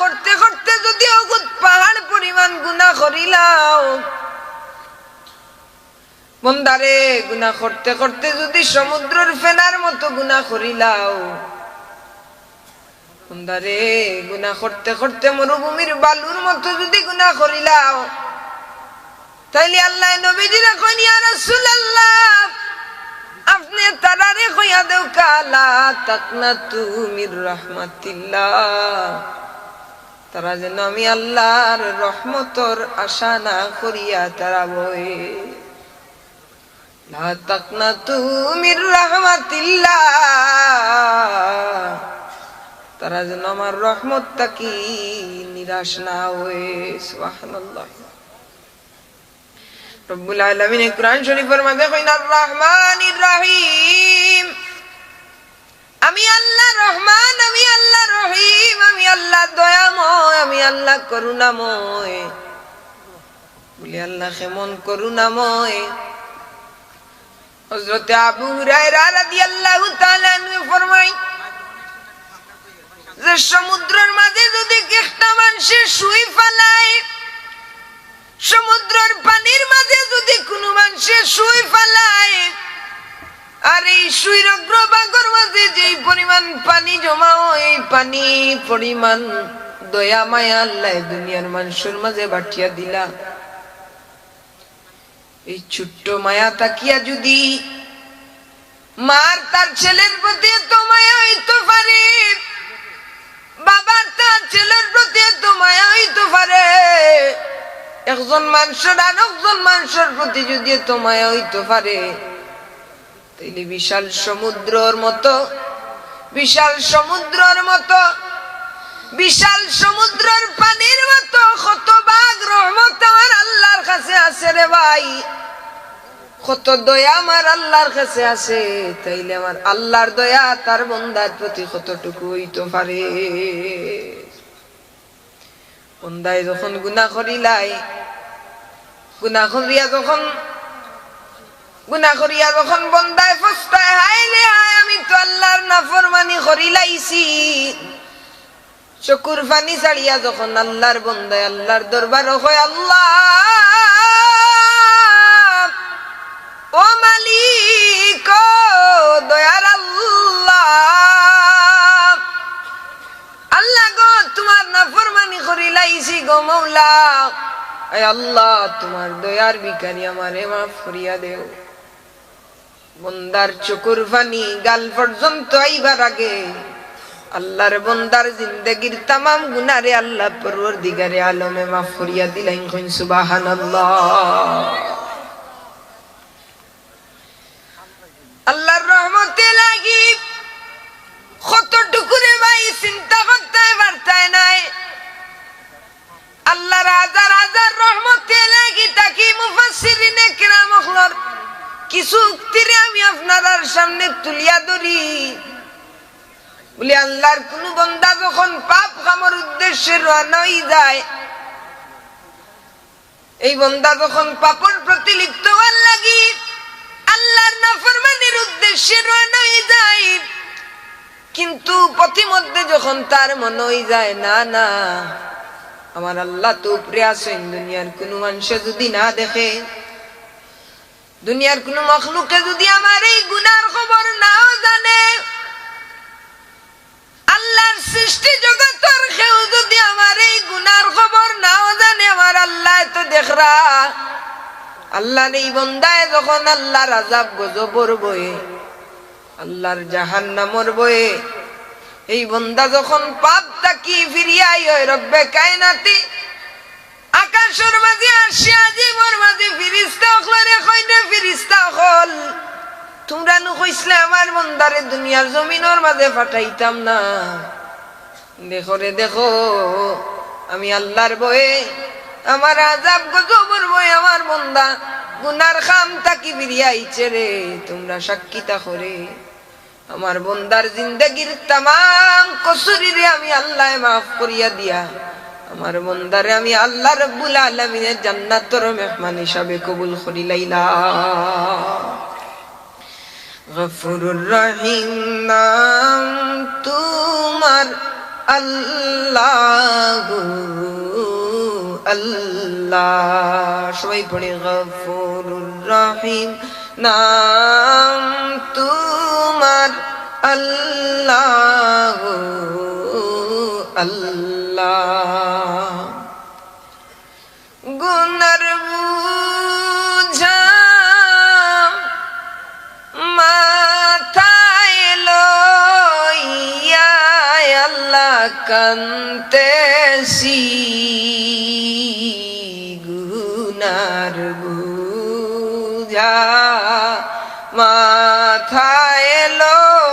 করতে যদি বন্দারে করতে করতে যদি সমুদ্রের ফেনার মতো গুনাহ করিলাও। বন্দারে গুনাহ করতে করতে মরুভূমির বালুর মতো যদি গুনাহ করিলাও, তাইলে আল্লাহ নবীজিরা কইন ইয়া রাসূলুল্লাহ আপনি তারারে কইয়া দেও, কালা তাকনা তুমির রহমাতিল্লাহ। তারা যেন আমি আল্লাহর রহমতর আশা না করিয়া তারা বই লা তাকনা তুমির রহমাতিল্লাহ। তারা যেন আমার রহমত তাকি নিরাশ না হয়ে, সুবহানাল্লাহ। রব্বুল আলামিন কোরআন শরীফের মধ্যে কইন আর রহমানির রহিম। আমি আল্লাহ রহমান, আমি আল্লাহ রহিম, আমি আল্লাহ দয়াময়, আমি আল্লাহ করুণাময়। বলি, আল্লাহ কেমন করুণাময়? হযরত আবু হুরায়রা রাদিয়াল্লাহু তাআলা ফরমায়, যে সমুদ্রের মাঝে যদি একটা মানুষের শুই ফেলায় সমুদ্রের পানির মাঝে যদি কোনো মানুষের শুই ফেলায়, আর এই সুইর অগ্রভাগের মাঝে যে পরিমাণ পানি জমা, এই পানি পরিমাণ দয়া, মায়া, আল্লাহ দুনিয়ার মানুষের মাঝে বাটিয়া দিলা। এই ছোট্ট মায়া তাকিয়া যদি মার তার ছেলের প্রতি এত মায়া হইতে পারে একজন মানুষের আর একজন মানুষের প্রতি যদি এত মায়া হইতে পারে, তাইলে বিশাল সমুদ্রর মতো, বিশাল সমুদ্রর মতো, বিশাল সমুদ্রের পানির মতো, কত বাঘ রহমত আমার আল্লাহর কাছে আছে রে ভাই। কত দয়া আমার আল্লাহর কাছে আছে, তাইলে আমার আল্লাহর দয়া তার বন্দার প্রতি কতটুকু হইতে পারে। বন্দায় যখন গুনাহ করিলাই গুনাহ করিয়া যখন গুনাহ করিয়া যখন বন্দায় ফস্তায় হাইলে হায়, আমি তো আল্লাহর নাফরমানি করিলাইছি চকুর পানি ছাড়িয়া যখন আল্লাহর বন্দায়, আল্লাহর দরবার হয় আল্লাহ, ও মালিক দয়ার আল্লাহ আল্লাহ গো, তোমার নাফরমানি করিলাইছি গো মৌলা। আল্লাহ, তোমার দয়ার ভিখারি আমারে মাফ করিয়া দেও। বন্দার চকুর ফানি গাল পর্যন্ত আইবার আগে আল্লাহর বন্দার জিন্দগির তামাম গুনারে আল্লাহ পরওয়ার দিগারে আলমে মাফ করিয়া দিলাই সুবাহান সুবহানাল্লাহ। কিছু উক্তিরে আমি আপনার সামনে তুলিয়া ধরি। বলি, আল্লাহর কোন বন্দা যখন পাপ কামর উদ্দেশ্যে হয়ে যায়, এই বন্দা যখন পাপর প্রতি লিপ্ত হওয়ার লাগি, আল্লাহর নাফরমানির উদ্দেশ্যে হয়ে যায়। কিন্তু পথিমধ্যে যখন তার মনে হয়ে যায়, না না, আমার আল্লাহ তো উপরে আছেন, দুনিয়ার কোন মানুষে যদি না দেখে দুনিয়ার কোন মখলুকে যদি আমার এই গুনার খবর নাও জানে, আল্লাহর সৃষ্টি জগতের কেউ যদি আমার এই গুনার খবর নাও জানে, আমার আল্লাহ তো দেখরা। আল্লাহর এই বন্দায় যখন আল্লাহর আজাব গজবর বয়ে আল্লাহর জাহান নামর বয়ে এই বন্দা যখন পাপ তাকি ফিরিয়াই হয়, রব্বে কায়নাতি আকাশের মাঝে আসিয়া জীবর মাঝে ফিরিস্তা হলরে কইনে ফিরিস্তা হল। তোমরা নু কইসলে আমার বন্দারে দুনিয়ার জমিনের মাঝে ফাটাইতাম না। দেখো রে, দেখো, আমি আল্লাহর বয়ে, আমার আজাব গজবর বয়ে, আমার বন্দা গুনার খাম তাকি ফিরিয়াইছে রে। তোমরা সাক্ষীতা করে আমার বন্দার জিন্দগির তাম কসুরিরে আমি আল্লাহ মাফ করিয়া দিয়া। আমার মন্দারে, আমি আল্লাহ রব্বুল আলমিনের জান্নাতর মেহমান হিসাবে কবুল করিলাইলা গফুরুর রহিম নাম তোমার আল্লাহ আল্লাহ। সবাই পড়ে গফুরুর রহিম নাম কান্তেছি গুনার বুঝা